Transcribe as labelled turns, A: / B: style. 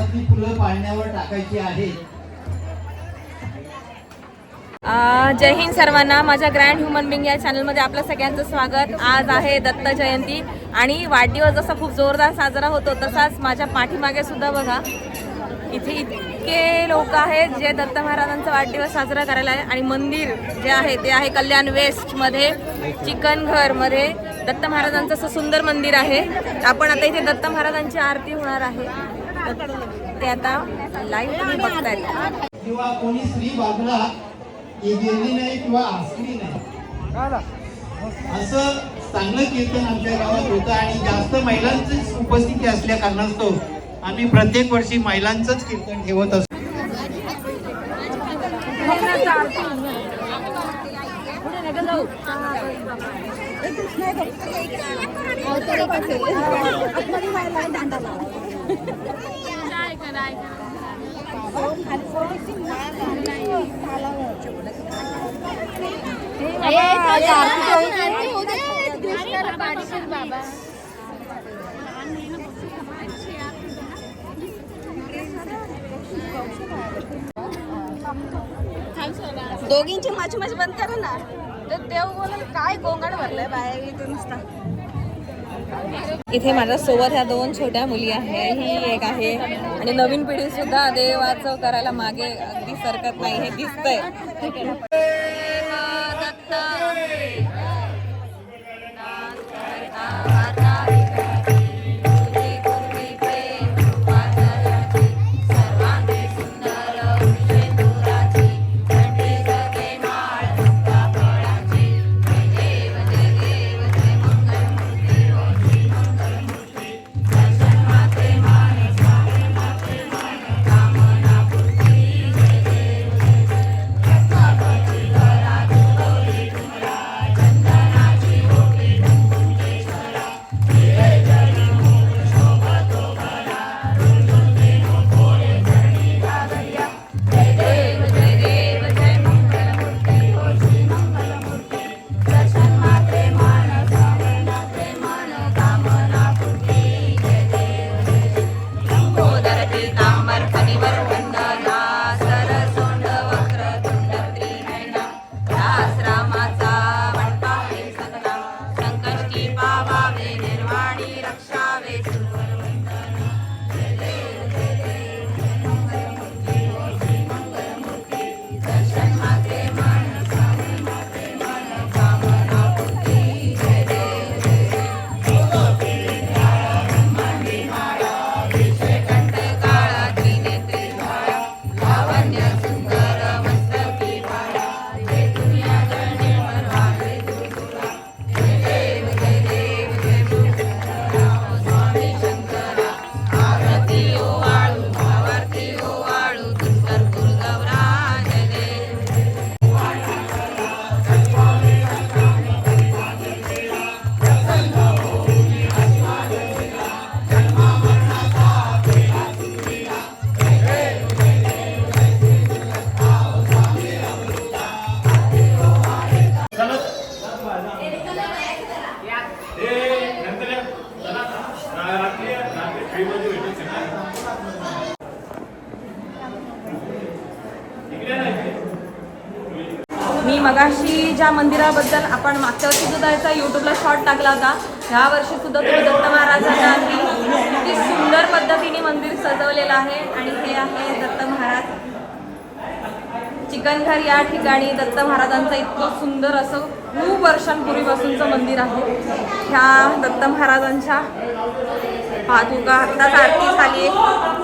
A: हाराची फुलं पाळण्यावर टाकायची आहेत
B: जय हिंद सर्वांना. माझ्या ग्रँड ह्युमन बिंग या चॅनलमध्ये आपलं सगळ्यांचं स्वागत. आज आहे दत्त जयंती आणि वाढदिवस जसा खूप जोरदार साजरा होतो तसाच माझ्या पाठीमागे सुद्धा बघा इथे इतके लोक आहेत जे दत्त महाराजांचा वाढदिवस साजरा करायला आहे. आणि मंदिर जे आहे ते आहे कल्याण वेस्टमध्ये चिकनघरमध्ये. दत्त महाराजांचं असं सुंदर मंदिर आहे. आपण आता इथे दत्त महाराजांची आरती होणार आहे. ते आता लाईव्ह तुम्ही बघतायत
A: किंवा कोणी स्त्री बाजूला गेली नाही किंवा नाही. असं चांगलं कीर्तन आमच्या गावात होतं आणि जास्त महिलांचीच उपस्थिती असल्या कारणास्तव आम्ही प्रत्येक वर्षी महिलांचंच कीर्तन ठेवत असतो.
B: दोघींची माझी माझी बंद करा ना. तर देव बोलाल काय गोंगाट भरलाय बाहेर इथे नुसता. इथे माझ्या सोबत ह्या दोन छोट्या मुली आहे ही एक आहे. आणि नवीन पिढी सुद्धा देवाचं करायला मागे अगदी सरकत नाही हे दिसतंय. मी मगाशी ज्या मंदिराबद्दल आपण मागच्या वर्षी सुद्धा याचा युट्यूबला शॉर्ट टाकला होता ह्या वर्षी सुद्धा तुम्ही दत्त महाराजांना अगदी किती सुंदर पद्धतीने मंदिर सजवलेलं आहे आणि हे आहे दत्त महाराज. चिकनघर या ठिकाणी दत्त महाराजांचं इतकं सुंदर असं खूप वर्षांपूर्वीपासूनचं मंदिर आहे. ह्या दत्त महाराजांच्या पादुका आत्ताच आरती झाली आहे.